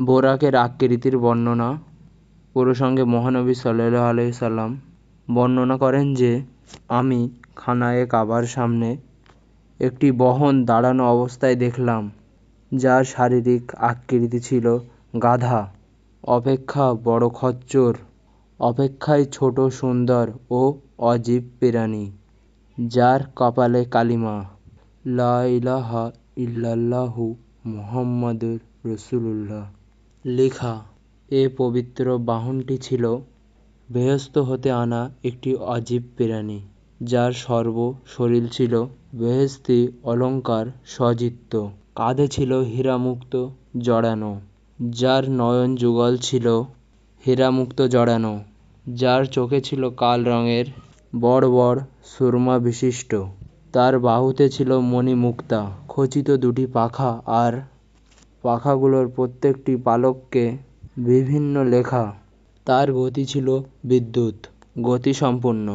বোরাকের আকৃতির বর্ণনা প্রসঙ্গে মহানবী সাল্লাল্লাহু আলাইহি সাল্লাম বর্ণনা করেন যে, আমি খানায়ে কাবার সামনে একটি বহন দাঁড়ানো অবস্থায় দেখলাম, যার শারীরিক আকৃতি ছিল গাধা। অপেক্ষা বড় খচ্চর, অপেক্ষায় ছোট সুন্দর ও অজীব প্রাণী যার কপালে কালিমা, লা ইলাহা ইল্লাল্লাহু মুহাম্মাদুর রসুলুল্লাহ। লেখা। এ পবিত্র বাহনটি ছিল বেহেস্ত হতে আনা একটি অজীব প্রাণী, যার সর্ব শরীর ছিল বেহেস্তি অলঙ্কার সজিত্য কাঁধে ছিল হীরামুক্ত জড়ানো, যার নয়ন যুগল ছিল হীরামুক্ত জড়ানো, যার চোখে ছিল কাল রঙের বড় বড় সুরমা বিশিষ্ট। তার বাহুতে ছিল মণিমুক্তা, খচিত দুটি পাখা আর পাখাগুলোর প্রত্যেকটি পালককে বিভিন্ন লেখা। তার গতি ছিল বিদ্যুৎ গতিসম্পন্ন।